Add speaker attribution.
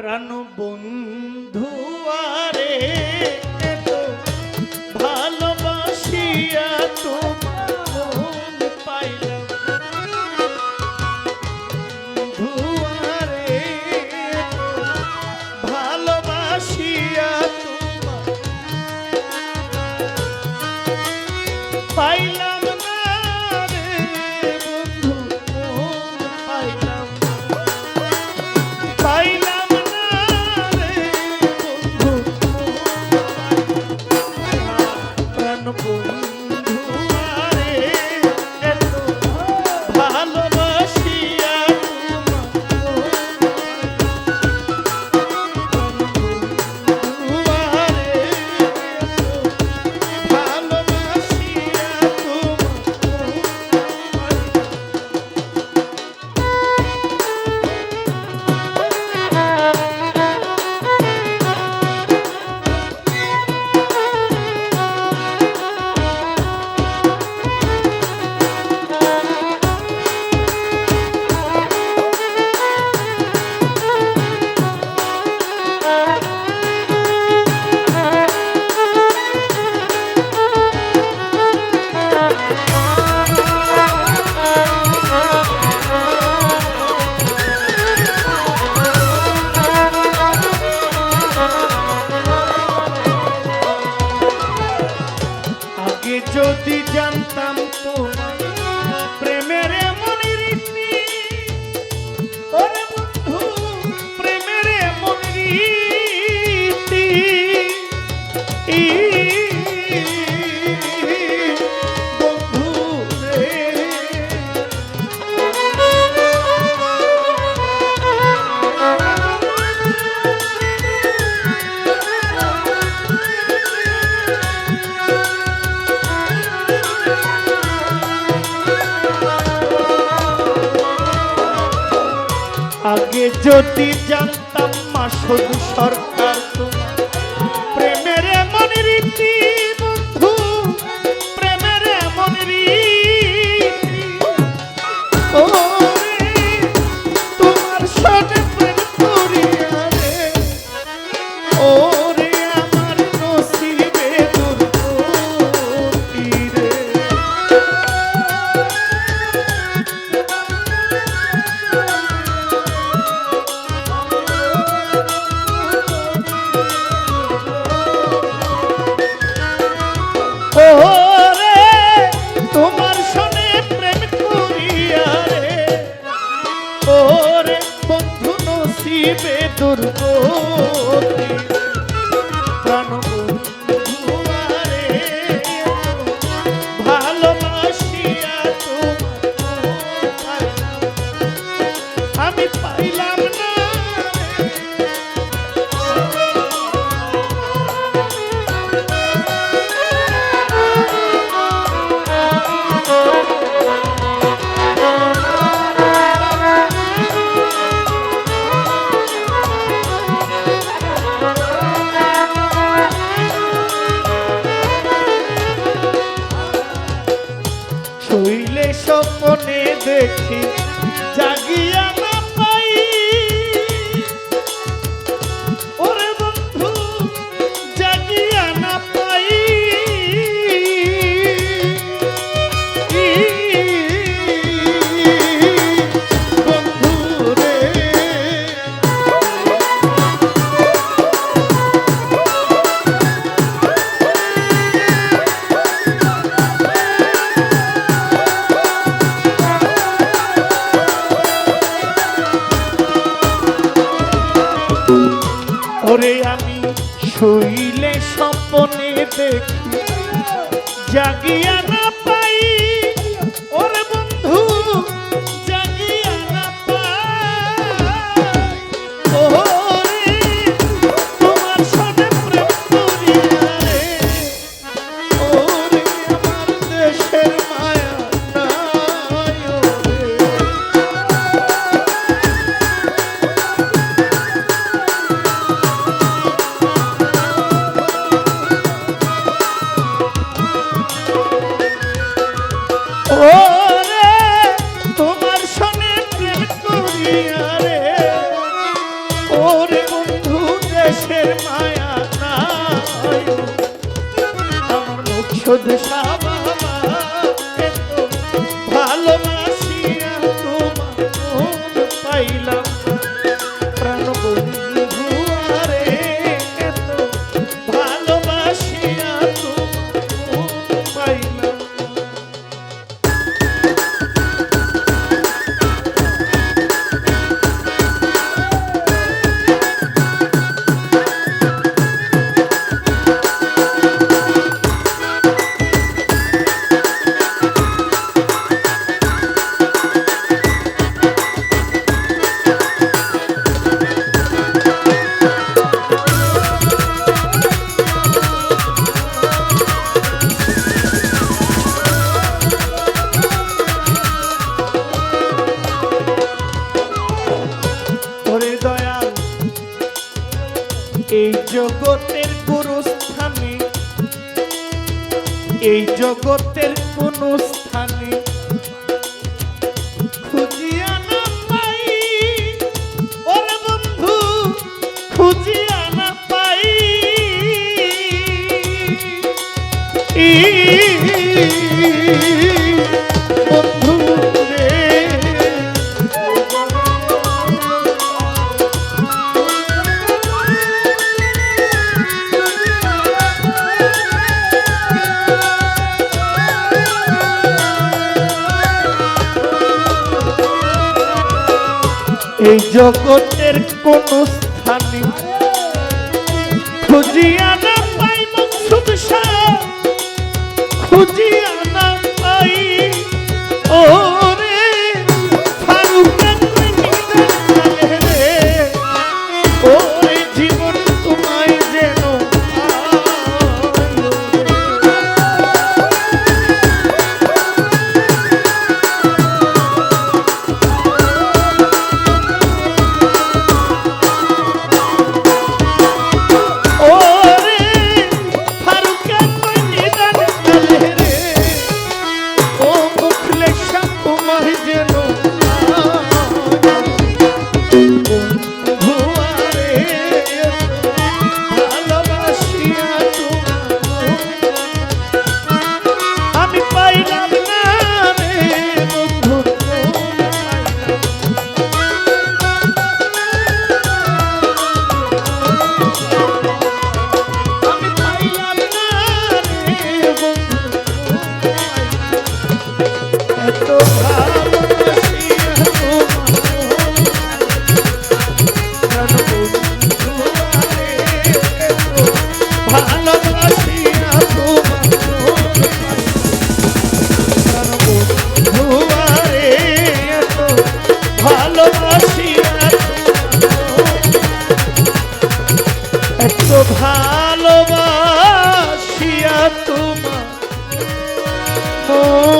Speaker 1: প্রাণ বন্ধু আরে। আগে যদি জানতাম মা শুধু সরকার দুর্গ ওরে আমি শৈলে সপনে দেখি। জাগিয়া শুধু সব জগতের কোনো স্থানে এই জগতের কোনো স্থানে এই জগতের কোন স্থানে খুঁজিয়া না পাইব মন খুঁজিয়া এত ভালোবাসিয়া তোমার ও